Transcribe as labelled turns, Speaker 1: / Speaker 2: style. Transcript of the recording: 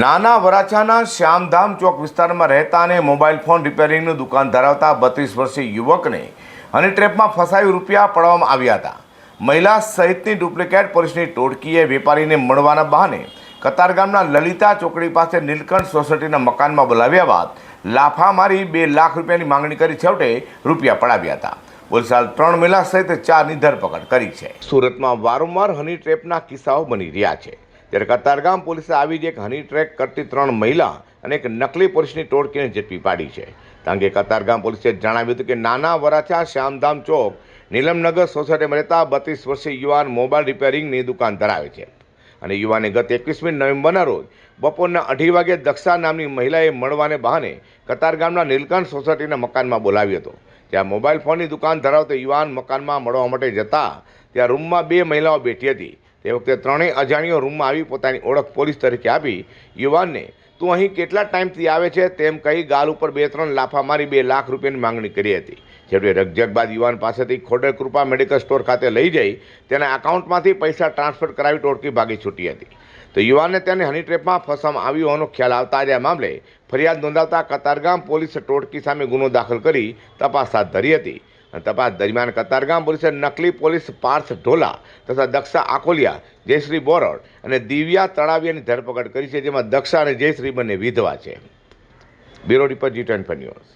Speaker 1: નાના વરાછાના શ્યામધામ ચોક વિસ્તારમાં રહેતા અને મોબાઈલ ફોન રિપેરિંગની દુકાન ધરાવતા બત્રીસ વર્ષીય યુવકને હની ટ્રેપમાં ફસાવી રૂપિયા પડવામાં આવ્યા હતા. મહિલા સહિતની ડુપ્લિકેટ પોલીસની ટોળકીએ વેપારીને મળવાના બહાને કતારગામના લલિતા ચોકડી પાસે નીલકંઠ સોસાયટીના મકાનમાં બોલાવ્યા બાદ લાફા મારી બે લાખ રૂપિયાની માંગણી કરી છેવટે રૂપિયા પડાવ્યા હતા. પોલીસે ત્રણ મહિલા સહિત ચારની ધરપકડ કરી છે. સુરતમાં વારંવાર હની ટ્રેપના કિસ્સાઓ બની રહ્યા છે. ત્યારે કતારગામ પોલીસે આવી જ એક હની ટ્રેક કરતી ત્રણ મહિલા અને એક નકલી પોલીસની ટોળકીને ઝડપી પાડી છે. કારણ કે કતારગામ પોલીસે જણાવ્યું હતું કે નાના વરાછા શ્યામધામ ચોક નીલમનગર સોસાયટીમાં રહેતા બત્રીસ વર્ષીય યુવાન મોબાઈલ રિપેરિંગની દુકાન ધરાવે છે. અને યુવાને ગત એકવીસમી નવેમ્બરના રોજ બપોરના અઢી વાગે દક્ષા નામની મહિલાએ મળવાને બહાને કતારગામના નીલકંઠ સોસાયટીના મકાનમાં બોલાવ્યો હતો. ત્યાં મોબાઈલ ફોનની દુકાન ધરાવતો યુવાન મકાનમાં મળવા માટે જતા ત્યાં રૂમમાં બે મહિલાઓ બેઠી હતી. તે વખતે ત્રણેય અજાણ્યો રૂમમાં આવી પોતાની ઓળખ પોલીસ તરીકે આપી. યુવાનને, તું અહીં કેટલા ટાઈમથી આવે છે? તેમ કહી ગાલ ઉપર બે ત્રણ લાફા મારી બે લાખ રૂપિયાની માંગણી કરી હતી. છેવટે રકઝક બાદ યુવાન પાસેથી ખોડે કૃપા મેડિકલ સ્ટોર ખાતે લઈ જઈ તેના એકાઉન્ટમાંથી પૈસા ટ્રાન્સફર કરાવી ટોળકી ભાગી છૂટી હતી. તો યુવાનને તેને હની ટ્રેપમાં ફસવામાં આવ્યો હોવાનો ખ્યાલ આવતા આજે મામલે ફરિયાદ નોંધાવતા કતારગામ પોલીસે ટોળકી સામે ગુનો દાખલ કરી તપાસ હાથ ધરી હતી. તપાસ દરમિયાન કતારગામ પોલીસે નકલી પોલીસ પાર્થ ઢોલા તથા દક્ષા આકોલિયા જયશ્રી બોરડ અને દિવ્યા તળાવિયાની ધરપકડ કરી છે, જેમાં દક્ષા અને જયશ્રી બંને વિધવા છે. Bureau report G twenty news.